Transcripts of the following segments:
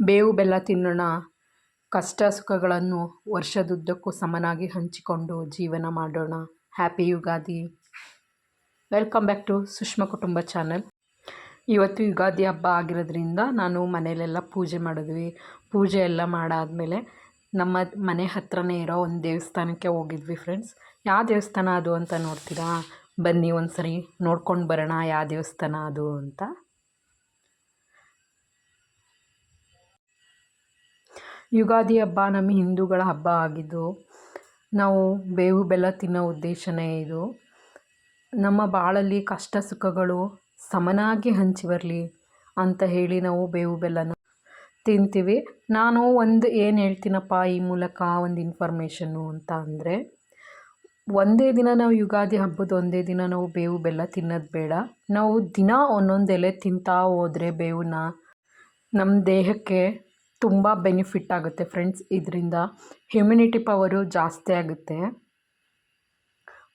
ಬೇವು ಬೆಲ್ಲ ತಿನ್ನೋಣ. ಕಷ್ಟ ಸುಖಗಳನ್ನು ವರ್ಷದುದ್ದಕ್ಕೂ ಸಮನಾಗಿ ಹಂಚಿಕೊಂಡು ಜೀವನ ಮಾಡೋಣ. Happy Ugadi. Welcome back to Sushma ಕುಟುಂಬ ಚಾನಲ್. ಇವತ್ತು ಯುಗಾದಿ ಹಬ್ಬ ಆಗಿರೋದ್ರಿಂದ ನಾನು ಮನೆಯಲ್ಲೆಲ್ಲ ಪೂಜೆ ಮಾಡಿದ್ವಿ. ಪೂಜೆ ಎಲ್ಲ ಮಾಡಾದಮೇಲೆ ನಮ್ಮ ಮನೆ ಹತ್ರನೇ ಇರೋ ಒಂದು ದೇವಸ್ಥಾನಕ್ಕೆ ಹೋಗಿದ್ವಿ ಫ್ರೆಂಡ್ಸ್. ಯಾವ ದೇವಸ್ಥಾನ ಅದು ಅಂತ ನೋಡ್ತೀರಾ? ಬನ್ನಿ ಒಂದು ಸರಿ ನೋಡ್ಕೊಂಡು ಬರೋಣ ಯಾವ ದೇವಸ್ಥಾನ ಅದು ಅಂತ. ಯುಗಾದಿ ಹಬ್ಬ ನಮ್ಮ ಹಿಂದೂಗಳ ಹಬ್ಬ ಆಗಿದ್ದು, ನಾವು ಬೇವು ಬೆಲ್ಲ ತಿನ್ನೋ ಉದ್ದೇಶನೇ ಇದು. ನಮ್ಮ ಬಾಳಲ್ಲಿ ಕಷ್ಟ ಸುಖಗಳು ಸಮನಾಗಿ ಹಂಚಿ ಬರಲಿ ಅಂತ ಹೇಳಿ ನಾವು ಬೇವು ಬೆಲ್ಲನ ತಿಂತೀವಿ. ನಾನು ಒಂದು ಏನು ಹೇಳ್ತೀನಪ್ಪ ಈ ಮೂಲಕ ಒಂದು ಇನ್ಫಾರ್ಮೇಷನ್ನು ಅಂತ ಅಂದರೆ, ಒಂದೇ ದಿನ ನಾವು ಯುಗಾದಿ ಹಬ್ಬದ ಒಂದೇ ದಿನ ನಾವು ಬೇವು ಬೆಲ್ಲ ತಿನ್ನೋದು ಬೇಡ. ನಾವು ದಿನ ಒಂದೊಂದು ಎಲೆ ತಿಂತಾ ಹೋದರೆ ಬೇವನ್ನ ನಮ್ಮ ದೇಹಕ್ಕೆ ತುಂಬ ಬೆನಿಫಿಟ್ ಆಗುತ್ತೆ ಫ್ರೆಂಡ್ಸ್ ಇದರಿಂದ. ಹ್ಯುಮಿನಿಟಿ ಪವರು ಜಾಸ್ತಿ ಆಗುತ್ತೆ.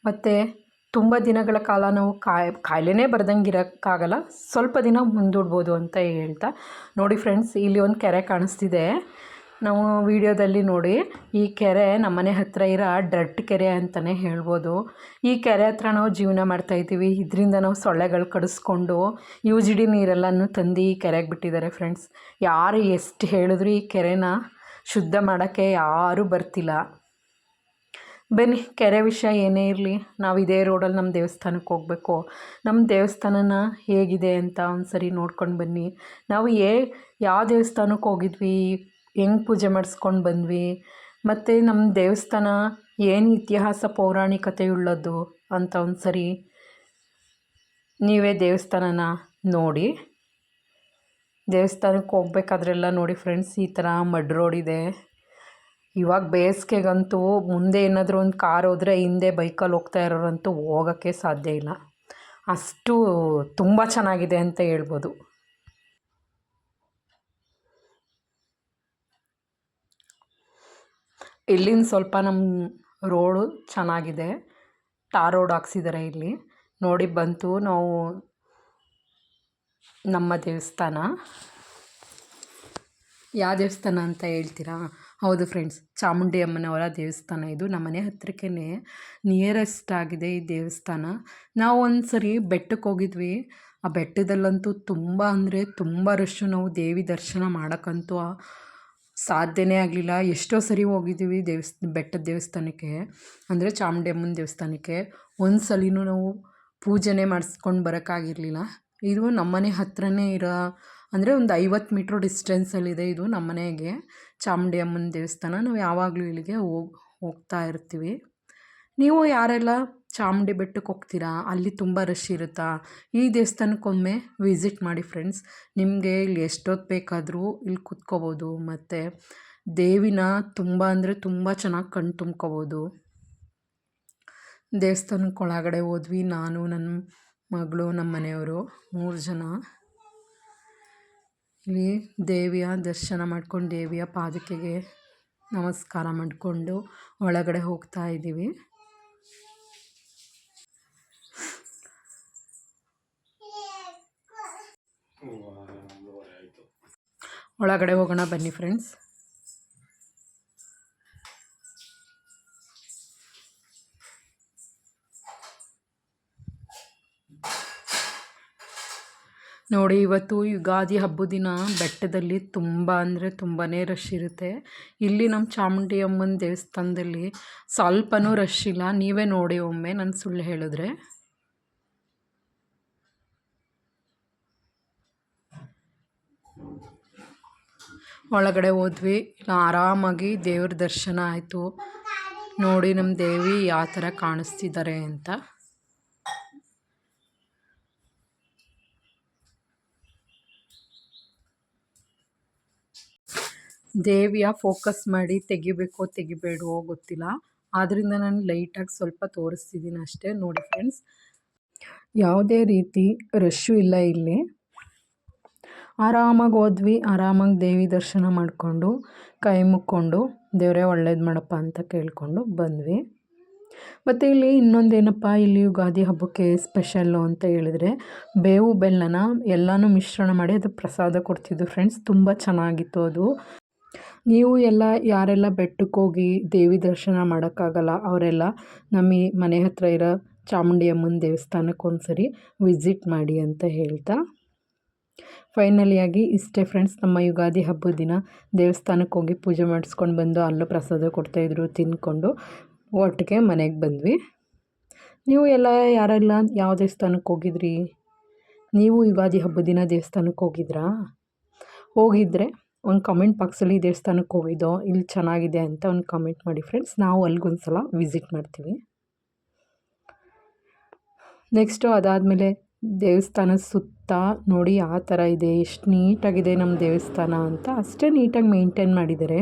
ಮತ್ತು ತುಂಬ ದಿನಗಳ ಕಾಲ ನಾವು ಕಾಯಿ, ಕಾಯಿಲೆನೇ ಬರ್ದಂಗೆ ಇರೋಕ್ಕಾಗಲ್ಲ ಸ್ವಲ್ಪ ದಿನ ಮುಂದೂಡ್ಬೋದು ಅಂತ ಹೇಳ್ತಾ. ನೋಡಿ ಫ್ರೆಂಡ್ಸ್ ಇಲ್ಲಿ ಒಂದು ಕೆರೆ ಕಾಣಿಸ್ತಿದೆ. ನಾವು ವಿಡಿಯೋದಲ್ಲಿ ನೋಡಿ, ಈ ಕೆರೆ ನಮ್ಮನೆ ಹತ್ತಿರ ಇರೋ ಡರ್ಟ್ ಕೆರೆ ಅಂತಲೇ ಹೇಳ್ಬೋದು. ಈ ಕೆರೆ ಹತ್ರ ನಾವು ಜೀವನ ಮಾಡ್ತಾಯಿದ್ದೀವಿ ಇದರಿಂದ ನಾವು ಸೊಳ್ಳೆಗಳು ಕಡಿಸ್ಕೊಂಡು ಯು ಜಿ ಡಿ ನೀರೆಲ್ಲನೂ ತಂದು ಈ ಕೆರೆಗೆ ಬಿಟ್ಟಿದ್ದಾರೆ ಫ್ರೆಂಡ್ಸ್ ಯಾರು ಎಷ್ಟು ಹೇಳಿದ್ರು ಈ ಕೆರೆನ ಶುದ್ಧ ಮಾಡೋಕ್ಕೆ ಯಾರೂ ಬರ್ತಿಲ್ಲ. ಬನ್ನಿ, ಕೆರೆ ವಿಷಯ ಏನೇ ಇರಲಿ, ನಾವು ಇದೇ ರೋಡಲ್ಲಿ ನಮ್ಮ ದೇವಸ್ಥಾನಕ್ಕೆ ಹೋಗಬೇಕು. ನಮ್ಮ ದೇವಸ್ಥಾನನ ಹೇಗಿದೆ ಅಂತ ಒಂದು ಸರಿ ನೋಡ್ಕೊಂಡು ಬನ್ನಿ. ನಾವು ಏ, ಯಾವ ದೇವಸ್ಥಾನಕ್ಕೆ ಹೋಗಿದ್ವಿ? ಹೆಂಗೆ ಪೂಜೆ ಮಾಡಿಸ್ಕೊಂಡು ಬಂದ್ವಿ. ಮತ್ತು ನಮ್ಮ ದೇವಸ್ಥಾನ ಏನು ಇತಿಹಾಸ ಪೌರಾಣಿಕತೆಯುಳ್ಳದ್ದು ಅಂತ ಒಂದು ಸರಿ ನೀವೇ ದೇವಸ್ಥಾನನ ನೋಡಿ. ದೇವಸ್ಥಾನಕ್ಕೆ ಹೋಗ್ಬೇಕಾದ್ರೆಲ್ಲ ನೋಡಿ ಫ್ರೆಂಡ್ಸ್, ಈ ಥರ ಮಡ್ ರೋಡ್ ಇದೆ. ಇವಾಗ ಬೇಸಿಗೆಗಂತೂ ಮುಂದೆ ಏನಾದರೂ ಒಂದು ಕಾರ್ ಹೋದರೆ ಹಿಂದೆ ಬೈಕಲ್ಲಿ ಹೋಗ್ತಾ ಇರೋರಂತೂ ಹೋಗೋಕ್ಕೆ ಸಾಧ್ಯ ಇಲ್ಲ. ಅಷ್ಟು ತುಂಬ ಚೆನ್ನಾಗಿದೆ ಅಂತ ಹೇಳ್ಬೋದು. ಇಲ್ಲಿಂದ ಸ್ವಲ್ಪ ನಮ್ಮ ರೋಡು ಚೆನ್ನಾಗಿದೆ. ಟಾರ್ ರೋಡ್ ಹಾಕ್ಸಿದ್ದಾರೆ ಇಲ್ಲಿ. ನೋಡಿ ಬಂತು ನಾವು ನಮ್ಮ ದೇವಸ್ಥಾನ. ಯಾವ ದೇವಸ್ಥಾನ ಅಂತ ಹೇಳ್ತೀರಾ? ಹೌದು ಫ್ರೆಂಡ್ಸ್ ಚಾಮುಂಡಿ ಅಮ್ಮನವರ ದೇವಸ್ಥಾನ ಇದು. ನಮ್ಮನೆ ಹತ್ರಕ್ಕೇ ನಿಯರೆಸ್ಟ್ ಆಗಿದೆ ಈ ದೇವಸ್ಥಾನ. ನಾವು ಒಂದು ಸರಿ ಬೆಟ್ಟಕ್ಕೆ ಹೋಗಿದ್ವಿ. ಆ ಬೆಟ್ಟದಲ್ಲಂತೂ ತುಂಬ ಅಂದರೆ ತುಂಬ ರಶ್ಶು ನಾವು ದೇವಿ ದರ್ಶನ ಮಾಡೋಕ್ಕಂತೂ ಸಾಧ್ಯನೇ ಆಗಲಿಲ್ಲ. ಎಷ್ಟೋ ಸರಿ ಹೋಗಿದ್ದೀವಿ ದೇವಸ್ ಬೆಟ್ಟದ ದೇವಸ್ಥಾನಕ್ಕೆ. ಅಂದರೆ ಚಾಮುಂಡಿಯಮ್ಮನ ದೇವಸ್ಥಾನಕ್ಕೆ. ಒಂದು ಸಲಿನೂ ನಾವು ಪೂಜೆನೇ ಮಾಡಿಸ್ಕೊಂಡು ಬರೋಕ್ಕಾಗಿರಲಿಲ್ಲ. ಇದು ನಮ್ಮನೆ ಹತ್ರನೇ ಇರೋ, ಅಂದರೆ ಒಂದು ಐವತ್ತು ಮೀಟ್ರ್ ಡಿಸ್ಟೆನ್ಸಲ್ಲಿದೆ ಇದು ನಮ್ಮನೆಗೆ ಚಾಮುಂಡಿ ಅಮ್ಮನ ದೇವಸ್ಥಾನ. ನಾವು ಯಾವಾಗಲೂ ಇಲ್ಲಿಗೆ ಹೋಗಿ, ಹೋಗ್ತಾ ಇರ್ತೀವಿ. ನೀವು ಯಾರೆಲ್ಲ ಚಾಮುಂಡಿ ಬೆಟ್ಟಕ್ಕೆ ಹೋಗ್ತೀರಾ? ಅಲ್ಲಿ ತುಂಬ ರಶ್ ಇರುತ್ತಾ? ಈ ದೇವಸ್ಥಾನಕ್ಕೊಮ್ಮೆ ವಿಸಿಟ್ ಮಾಡಿ ಫ್ರೆಂಡ್ಸ್ ನಿಮಗೆ ಇಲ್ಲಿ ಎಷ್ಟೊತ್ತು ಬೇಕಾದರೂ ಇಲ್ಲಿ ಕುತ್ಕೋಬೋದು. ಮತ್ತು ದೇವಿನ ತುಂಬ ಅಂದರೆ ತುಂಬ ಚೆನ್ನಾಗಿ ಕಣ್ಣು ತುಂಬ್ಕೋಬೋದು. ದೇವಸ್ಥಾನಕ್ಕೆ ಒಳಗಡೆ ಹೋದ್ವಿ. ನಾನು ನನ್ನ ಮಗಳು ನಮ್ಮ ಮನೆಯವರು ಮೂರು ಜನ. ಇಲ್ಲಿ ದೇವಿಯ ದರ್ಶನ ಮಾಡ್ಕೊಂಡು ದೇವಿಯ ಪಾದಕೆಗೆ ನಮಸ್ಕಾರ ಮಾಡಿಕೊಂಡು ಒಳಗಡೆ ಹೋಗ್ತಾ ಇದ್ದೀವಿ. ಒಳಗಡೆ ಹೋಗೋಣ ಬನ್ನಿ ಫ್ರೆಂಡ್ಸ್ ನೋಡಿ, ಇವತ್ತು ಯುಗಾದಿ ಹಬ್ಬದ ದಿನ. ಬೆಟ್ಟದಲ್ಲಿ ತುಂಬ ಅಂದರೆ ತುಂಬಾ ರಶ್ ಇರುತ್ತೆ. ಇಲ್ಲಿ ನಮ್ಮ ಚಾಮುಂಡಿ ಅಮ್ಮನ ದೇವಸ್ಥಾನದಲ್ಲಿ ಸ್ವಲ್ಪನೂ ರಶ್ ಇಲ್ಲ. ನೀವೇ ನೋಡಿ ಒಮ್ಮೆ ನಾನು ಸುಳ್ಳು ಹೇಳಿದ್ರೆ. ಒಳಗಡೆ ಹೋದ್ವಿ. ಆರಾಮಾಗಿ ದೇವ್ರ ದರ್ಶನ ಆಯಿತು. ನೋಡಿ ನಮ್ಮ ದೇವಿ ಯಾವ ಥರ ಕಾಣಿಸ್ತಿದ್ದಾರೆ ಅಂತ. ದೇವಿಯ ಫೋಕಸ್ ಮಾಡಿ ತೆಗಿಬೇಕೋ ತೆಗಿಬೇಡವೋ ಗೊತ್ತಿಲ್ಲ. ಆದ್ದರಿಂದ ನಾನು ಲೈಟಾಗಿ ಸ್ವಲ್ಪ ತೋರಿಸ್ತಿದ್ದೀನಿ ಅಷ್ಟೇ. ನೋಡಿ ಫ್ರೆಂಡ್ಸ್ ಯಾವುದೇ ರೀತಿ ರಶ್ಶು ಇಲ್ಲ ಇಲ್ಲಿ. ಆರಾಮಾಗಿ ಹೋದ್ವಿ ಆರಾಮಾಗಿ ದೇವಿ ದರ್ಶನ ಮಾಡಿಕೊಂಡು, ಕೈ ಮುಕ್ಕೊಂಡು, ದೇವರೇ ಒಳ್ಳೇದು ಮಾಡಪ್ಪ ಅಂತ ಕೇಳಿಕೊಂಡು ಬಂದ್ವಿ. ಮತ್ತು ಇಲ್ಲಿ ಇನ್ನೊಂದೇನಪ್ಪ, ಇಲ್ಲಿ ಯುಗಾದಿ ಹಬ್ಬಕ್ಕೆ ಸ್ಪೆಷಲ್ಲು ಅಂತ ಹೇಳಿದರೆ, ಬೇವು ಬೆಲ್ಲನ ಎಲ್ಲನೂ ಮಿಶ್ರಣ ಮಾಡಿ ಅದು ಪ್ರಸಾದ ಕೊಡ್ತಿದ್ದು ಫ್ರೆಂಡ್ಸ್. ತುಂಬ ಚೆನ್ನಾಗಿತ್ತು ಅದು. ನೀವು ಎಲ್ಲ, ಯಾರೆಲ್ಲ ಬೆಟ್ಟಕ್ಕೆ ಹೋಗಿ ದೇವಿ ದರ್ಶನ ಮಾಡೋಕ್ಕಾಗಲ್ಲ, ಅವರೆಲ್ಲ ನಮ್ಮ ಮನೆ ಹತ್ರ ಇರೋ ಚಾಮುಂಡಿ ಅಮ್ಮನ ದೇವಸ್ಥಾನಕ್ಕೆ ಒಂದ್ಸರಿ ವಿಸಿಟ್ ಮಾಡಿ ಅಂತ ಹೇಳ್ತಾ ಫೈನಲಿಯಾಗಿ ಇಷ್ಟೇ ಫ್ರೆಂಡ್ಸ್, ನಮ್ಮ ಯುಗಾದಿ ಹಬ್ಬದ ದಿನ ದೇವಸ್ಥಾನಕ್ಕೆ ಹೋಗಿ ಪೂಜೆ ಮಾಡಿಸ್ಕೊಂಡು ಬಂದು ಅಲ್ಲೂ ಪ್ರಸಾದ ಕೊಡ್ತಾಯಿದ್ರು ತಿಂದ್ಕೊಂಡು ಒಟ್ಟಿಗೆ ಮನೆಗೆ ಬಂದ್ವಿ. ನೀವು ಎಲ್ಲ ಯಾರೆಲ್ಲ ಯಾವ ದೇವಸ್ಥಾನಕ್ಕೆ ಹೋಗಿದ್ರಿ? ನೀವು ಯುಗಾದಿ ಹಬ್ಬದ ದಿನ ದೇವಸ್ಥಾನಕ್ಕೆ ಹೋಗಿದ್ರಾ? ಹೋಗಿದ್ದರೆ ಒಂದು ಕಮೆಂಟ್ ಬಾಕ್ಸಲ್ಲಿ ದೇವಸ್ಥಾನಕ್ಕೆ ಹೋಗಿದ್ದೋ, ಇಲ್ಲಿ ಚೆನ್ನಾಗಿದೆ ಅಂತ ಒಂದು ಕಮೆಂಟ್ ಮಾಡಿ ಫ್ರೆಂಡ್ಸ್, ನಾವು ಅಲ್ಲಿಗೊಂದು ಸಲ ವಿಸಿಟ್ ಮಾಡ್ತೀವಿ. ನೆಕ್ಸ್ಟು ಅದಾದಮೇಲೆ ದೇವಸ್ಥಾನದ ಸುತ್ತ ನೋಡಿ ಆ ಥರ ಇದೆ, ಎಷ್ಟು ನೀಟಾಗಿದೆ ನಮ್ಮ ದೇವಸ್ಥಾನ ಅಂತ ಅಷ್ಟೇ ನೀಟಾಗಿ ಮೇಂಟೈನ್ ಮಾಡಿದ್ದಾರೆ.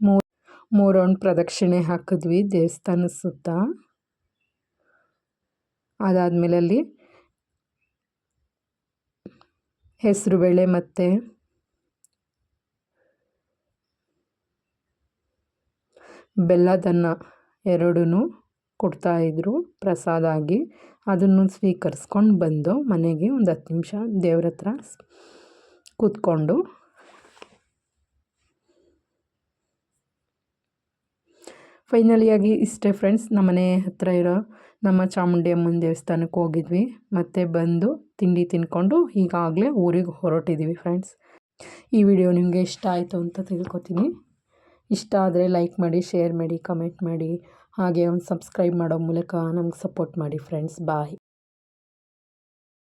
ಮೂರು ಮೂರು ರೌಂಡ್ ಪ್ರದಕ್ಷಿಣೆ ಹಾಕಿದ್ವಿ ದೇವಸ್ಥಾನದ ಸುತ್ತ. ಅದಾದಮೇಲೆ ಅಲ್ಲಿ ಹೆಸರುಬೇಳೆ ಮತ್ತು ಬೆಲ್ಲದನ್ನ ಎರಡೂ ಕೊಡ್ತಾಯಿದ್ರು ಪ್ರಸಾದ ಆಗಿ. ಅದನ್ನು ಸ್ವೀಕರಿಸ್ಕೊಂಡು ಬಂದು ಮನೆಗೆ ಒಂದು ಹತ್ತು ನಿಮಿಷ ದೇವ್ರ ಹತ್ರ ಕೂತ್ಕೊಂಡು. ಫೈನಲಿಯಾಗಿ ಇಷ್ಟೇ ಫ್ರೆಂಡ್ಸ್ ನಮ್ಮ ಮನೆ ಹತ್ರ ಇರೋ ನಮ್ಮ ಚಾಮುಂಡಿ ಅಮ್ಮನ ದೇವಸ್ಥಾನಕ್ಕೆ ಹೋಗಿದ್ವಿ. ಮತ್ತೆ ಬಂದು ತಿಂಡಿ ತಿನ್ಕೊಂಡು ಈಗಾಗಲೇ ಊರಿಗೆ ಹೊರಟಿದ್ದೀವಿ ಫ್ರೆಂಡ್ಸ್ ಈ ವಿಡಿಯೋ ನಿಮಗೆ ಇಷ್ಟ ಆಯಿತು ಅಂತ ತಿಳ್ಕೊತೀನಿ. ಇಷ್ಟ ಆದರೆ ಲೈಕ್ ಮಾಡಿ ಶೇರ್ ಮಾಡಿ ಕಮೆಂಟ್ ಮಾಡಿ. ಹಾಗೆ ಒಂದು ಸಬ್ಸ್ಕ್ರೈಬ್ ಮಾಡೋ ಮೂಲಕ ನಮ್ಗೆ ಸಪೋರ್ಟ್ ಮಾಡಿ ಫ್ರೆಂಡ್ಸ್ ಬಾಯ್